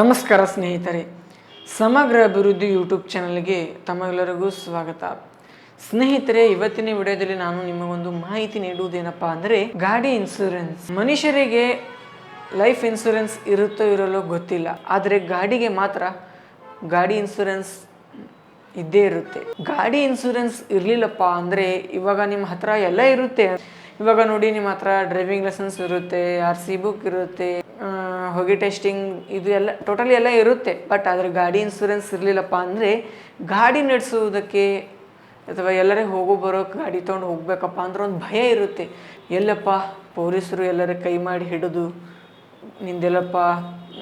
ನಮಸ್ಕಾರ ಸ್ನೇಹಿತರೆ. ಸಮಗ್ರ ಅಭಿವೃದ್ಧಿ ಯೂಟ್ಯೂಬ್ ಚಾನಲ್ಗೆ ತಮ್ಮೆಲ್ಲರಿಗೂ ಸ್ವಾಗತ. ಸ್ನೇಹಿತರೆ, ಇವತ್ತಿನ ವಿಡಿಯೋದಲ್ಲಿ ನಾನು ನಿಮಗೊಂದು ಮಾಹಿತಿ ನೀಡುವುದೇನಪ್ಪ ಅಂದರೆ, ಗಾಡಿ ಇನ್ಸೂರೆನ್ಸ್ ಮನುಷ್ಯರಿಗೆ ಲೈಫ್ ಇನ್ಸೂರೆನ್ಸ್ ಇರುತ್ತೋ ಇರಲೋ ಗೊತ್ತಿಲ್ಲ. ಆದರೆ ಗಾಡಿಗೆ ಮಾತ್ರ ಗಾಡಿ ಇನ್ಸೂರೆನ್ಸ್ ಇದ್ದೇ ಇರುತ್ತೆ. ಗಾಡಿ ಇನ್ಸೂರೆನ್ಸ್ ಇರಲಿಲ್ಲಪ್ಪ ಅಂದರೆ ಇವಾಗ ನಿಮ್ಮ ಹತ್ರ ಎಲ್ಲ ಇರುತ್ತೆ. ಇವಾಗ ನೋಡಿ ನಿಮ್ಮ ಹತ್ರ ಡ್ರೈವಿಂಗ್ ಲೈಸೆನ್ಸ್ ಇರುತ್ತೆ ಆರ್ ಸಿ ಬುಕ್ ಇರುತ್ತೆ ಹೊಗೆ ಟೆಸ್ಟಿಂಗ್ ಇದು ಎಲ್ಲ ಟೋಟಲಿ ಎಲ್ಲ ಇರುತ್ತೆ. ಬಟ್ ಆದರೆ ಗಾಡಿ ಇನ್ಸೂರೆನ್ಸ್ ಇರಲಿಲ್ಲಪ್ಪ ಅಂದರೆ ಗಾಡಿ ನಡೆಸುವುದಕ್ಕೆ ಅಥವಾ ಎಲ್ಲರೇ ಹೋಗೋ ಬರೋ ಗಾಡಿ ತೊಗೊಂಡು ಹೋಗ್ಬೇಕಪ್ಪ ಅಂದ್ರೆ ಒಂದು ಭಯ ಇರುತ್ತೆ. ಎಲ್ಲಪ್ಪ, ಪೊಲೀಸರು ಎಲ್ಲರ ಕೈ ಮಾಡಿ ಹಿಡಿದು ನಿಂದೆಲ್ಲಪ್ಪ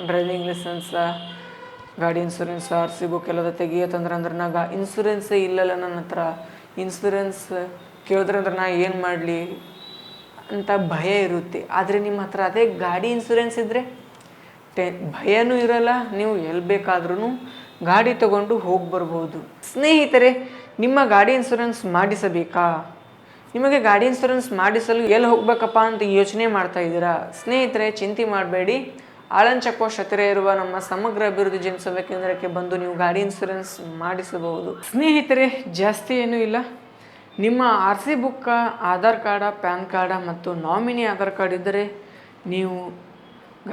ಡ್ರೈವಿಂಗ್ ಲೈಸೆನ್ಸ ಗಾಡಿ ಇನ್ಸೂರೆನ್ಸ್ ಆರ್ ಸಿ ಬುಕ್ ಎಲ್ಲದ ತೆಗಿಯತ್ತಂದ್ರೆ ಅಂದ್ರೆ ನಾ ಗಾ ಇನ್ಸೂರೆನ್ಸೇ ಇಲ್ಲಲ್ಲ ನನ್ನ ಹತ್ರ. ಇನ್ಸೂರೆನ್ಸ್ ಕೇಳಿದ್ರೆ ಅಂದ್ರೆ ನಾ ಏನು ಮಾಡಲಿ ಅಂತ ಭಯ ಇರುತ್ತೆ. ಆದರೆ ನಿಮ್ಮ ಹತ್ರ ಅದೇ ಗಾಡಿ ಇನ್ಸೂರೆನ್ಸ್ ಇದ್ದರೆ ಟೆ ಭಯನೂ ಇರಲ್ಲ, ನೀವು ಎಲ್ಲಿ ಬೇಕಾದ್ರೂ ಗಾಡಿ ತಗೊಂಡು ಹೋಗಿ ಬರ್ಬೋದು. ಸ್ನೇಹಿತರೆ, ನಿಮ್ಮ ಗಾಡಿ ಇನ್ಸೂರೆನ್ಸ್ ಮಾಡಿಸಬೇಕಾ? ನಿಮಗೆ ಗಾಡಿ ಇನ್ಸೂರೆನ್ಸ್ ಮಾಡಿಸಲು ಎಲ್ಲಿ ಹೋಗ್ಬೇಕಪ್ಪ ಅಂತ ಯೋಚನೆ ಮಾಡ್ತಾ ಇದ್ದೀರಾ? ಸ್ನೇಹಿತರೆ, ಚಿಂತೆ ಮಾಡಬೇಡಿ. ಆಳಂಚಕ್ಕೋ ಹತ್ತಿರ ಇರುವ ನಮ್ಮ ಸಮಗ್ರ ಅಭಿವೃದ್ಧಿ ಜನಿಸುವ ಕೇಂದ್ರಕ್ಕೆ ಬಂದು ನೀವು ಗಾಡಿ ಇನ್ಸೂರೆನ್ಸ್ ಮಾಡಿಸಬಹುದು. ಸ್ನೇಹಿತರೆ, ಜಾಸ್ತಿ ಏನೂ ಇಲ್ಲ. ನಿಮ್ಮ ಆರ್ ಸಿ ಬುಕ್ಕ ಆಧಾರ್ ಕಾರ್ಡ, ಪ್ಯಾನ್ ಕಾರ್ಡ ಮತ್ತು ನಾಮಿನಿ ಆಧಾರ್ ಕಾರ್ಡ್ ಇದ್ದರೆ ನೀವು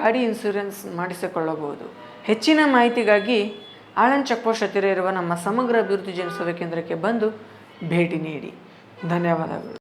ಗಾಡಿ ಇನ್ಸೂರೆನ್ಸ್ ಮಾಡಿಸಿಕೊಳ್ಳಬಹುದು. ಹೆಚ್ಚಿನ ಮಾಹಿತಿಗಾಗಿ ಆಳಂದ್ ಚೆಕ್ ಪೋಸ್ಟ್ ಹತ್ತಿರ ಇರುವ ನಮ್ಮ ಸಮಗ್ರ ಅಭಿವೃದ್ಧಿ ಜನಿಸುವ ಕೇಂದ್ರಕ್ಕೆ ಬಂದು ಭೇಟಿ ನೀಡಿ. ಧನ್ಯವಾದಗಳು.